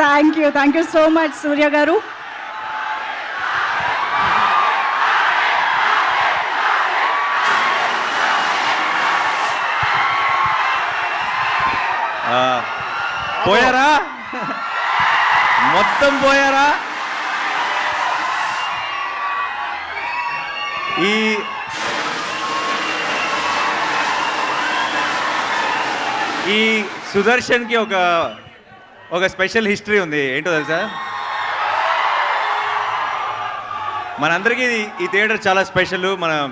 Thank you thank you so much Surya garu పోయారా? మొత్తం పోయారా? ఈ ఈ సుదర్శన్కి ఒక ఒక స్పెషల్ హిస్టరీ ఉంది ఏంటో తెలుసా? మనందరికీ ఈ- థియేటర్ చాలా స్పెషల్. మన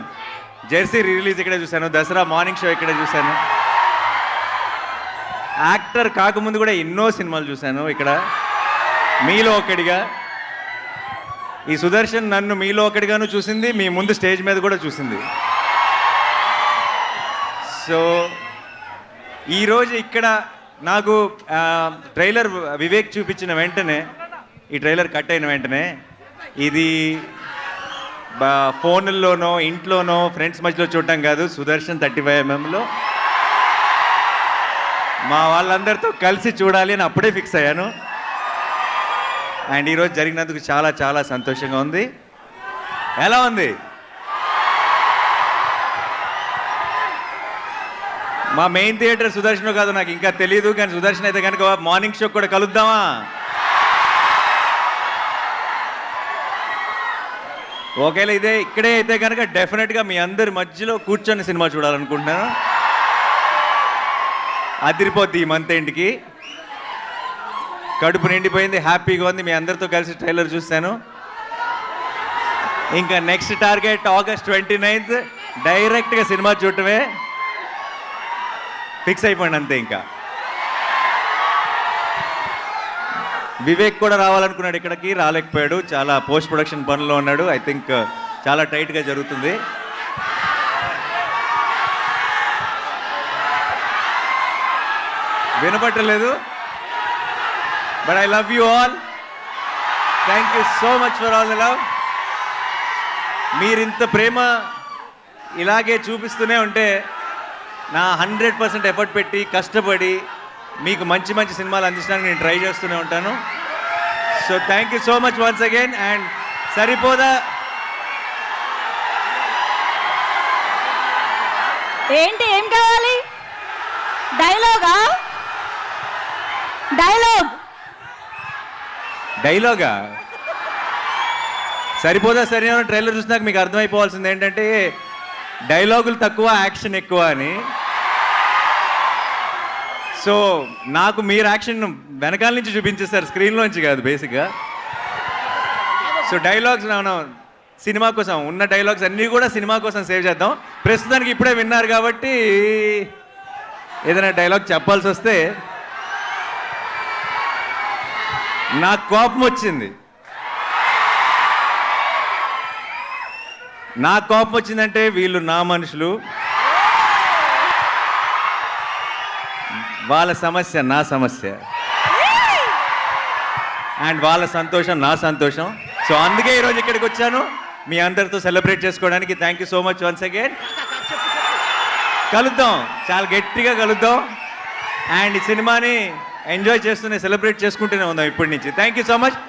జెర్సీ రిలీజ్ ఇక్కడే చూశాను దసరా మార్నింగ్ షో ఇక్కడే చూశాను. యాక్టర్ కాకముందు కూడా ఎన్నో సినిమాలు చూశాను ఇక్కడ. మీలో ఒకటిగా ఈ సుదర్శన్ నన్ను మీలో ఒకటిగాను చూసింది మీ ముందు స్టేజ్ మీద కూడా చూసింది. సో ఈరోజు ఇక్కడ నాకు ట్రైలర్ వివేక్ చూపించిన వెంటనే ఈ ట్రైలర్ కట్ అయిన వెంటనే ఇది బా ఫోన్లోనో ఇంట్లోనో ఫ్రెండ్స్ మధ్యలో చూడటం కాదు సుదర్శన్ థర్టీ ఫైవ్ ఎంఎంలో మా వాళ్ళందరితో కలిసి చూడాలి అని అప్పుడే ఫిక్స్ అయ్యాను. అండ్ ఈరోజు జరిగినందుకు చాలా చాలా సంతోషంగా ఉంది. ఎలా ఉంది? మా మెయిన్ థియేటర్ సుదర్శన్ కాదు నాకు ఇంకా తెలియదు కానీ సుదర్శన్ అయితే కనుక మార్నింగ్ షో కూడా కలుద్దామా? ఒకవేళ ఇదే ఇక్కడే అయితే కనుక డెఫినెట్గా మీ అందరి మధ్యలో కూర్చొని సినిమా చూడాలనుకుంటున్నాను అదిరిపోద్ది ఈ మంత్ ఎండ్కి కడుపు నిండిపోయింది హ్యాపీగా ఉంది మీ అందరితో కలిసి ట్రైలర్ చూశాను. ఇంకా next target August twenty ninth డైరెక్ట్గా సినిమా చూడటమే. ఫిక్స్ అయిపోయింది అంతే ఇంకా. వివేక్ కూడా రావాలనుకున్నాడు ఇక్కడికి రాలేకపోయాడు. చాలా పోస్ట్ ప్రొడక్షన్ పనిలో ఉన్నాడు. ఐ థింక్ uh, చాలా టైట్గా జరుగుతుంది. వినపట్టలేదు. But I love you all thank you so much for all the love మీరింత ప్రేమ ఇలాగే చూపిస్తూనే ఉంటే నా హండ్రెడ్ పర్సెంట్ ఎఫర్ట్ పెట్టి కష్టపడి మీకు మంచి మంచి సినిమాలు అందించడానికి నేను ట్రై చేస్తూనే ఉంటాను. So thank you so much once again and సరిపోదా? ఏంటి ఏం కావాలి? డైలాగా? డైలాగ్. డైలాగా? సరిపోదా సరే ట్రైలర్ చూసినాక మీకు అర్థమైపోవాల్సింది ఏంటంటే డైలాగులు తక్కువ యాక్షన్ ఎక్కువ అని. సో నాకు మీరు యాక్షన్ వెనకాల నుంచి చూపించేస్తారు స్క్రీన్లోంచి కాదు బేసిక్గా. సో డైలాగ్స్ మనం సినిమా కోసం ఉన్న డైలాగ్స్ అన్నీ కూడా సినిమా కోసం సేవ్ చేద్దాం. ప్రస్తుతానికి ఇప్పుడే విన్నారు కాబట్టి ఏదైనా డైలాగ్ చెప్పాల్సి వస్తే నాకు కోపం వచ్చింది. నా కోపం వచ్చిందంటే వీళ్ళు నా మనుషులు. వాళ్ళ సమస్య నా సమస్య. అండ్ వాళ్ళ సంతోషం నా సంతోషం. సో అందుకే ఈరోజు ఇక్కడికి వచ్చాను. మీ అందరితో సెలబ్రేట్ చేసుకోవడానికి thank you so much once again. కలుద్దాం. చాలా గట్టిగా కలుద్దాం. అండ్ ఈ సినిమాని ఎంజాయ్ చేస్తూనే సెలబ్రేట్ చేసుకుంటూనే ఉందాం ఇప్పటి నుంచి. Thank you so much.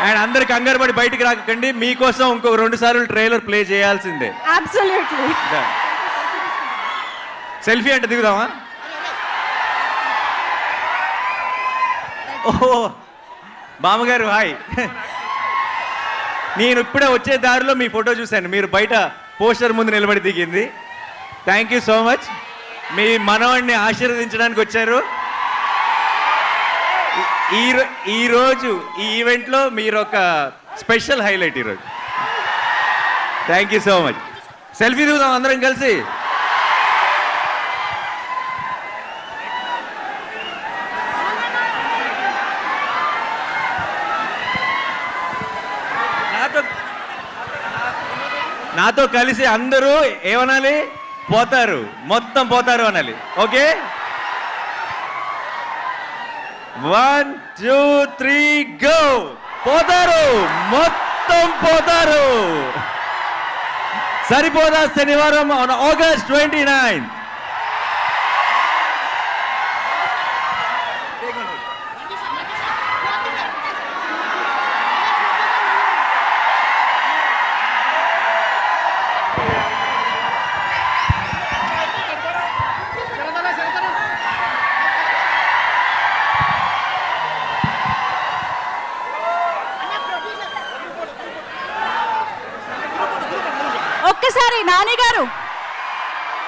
And అందరు కంగారు పడి బయటికి రాకండి. మీకోసం ఇంకొక రెండు సార్లు ట్రైలర్ ప్లే చేయాల్సిందే. అబ్సల్యూట్లీ సెల్ఫీ అంటే దిగుదామా? ఓహో. బామ్మగారు హాయ్. నేను ఇప్పుడే వచ్చే దారిలో మీ ఫోటో చూశాను. మీరు బయట పోస్టర్ ముందు నిలబడి దిగింది. థ్యాంక్ యూ సో మచ్ మీ మనవాడిని ఆశీర్వదించడానికి వచ్చారు. ఈ- ఈ ఈరోజు ఈ ఈవెంట్లో మీరు ఒక స్పెషల్ హైలైట్ ఈరోజు. Thank you so much selfie దిగుదాం అందరం కలిసి. నాతో నాతో కలిసి అందరూ ఏమనాలి? పోతారు. మొత్తం పోతారు అనాలి. Okay? One two three go! పోతారు! మొత్తం పోతారు! సరిపోదా శనివారం ఆగస్ట్ ట్వంటీ నైన్ ఒక్కసారి నాని గారు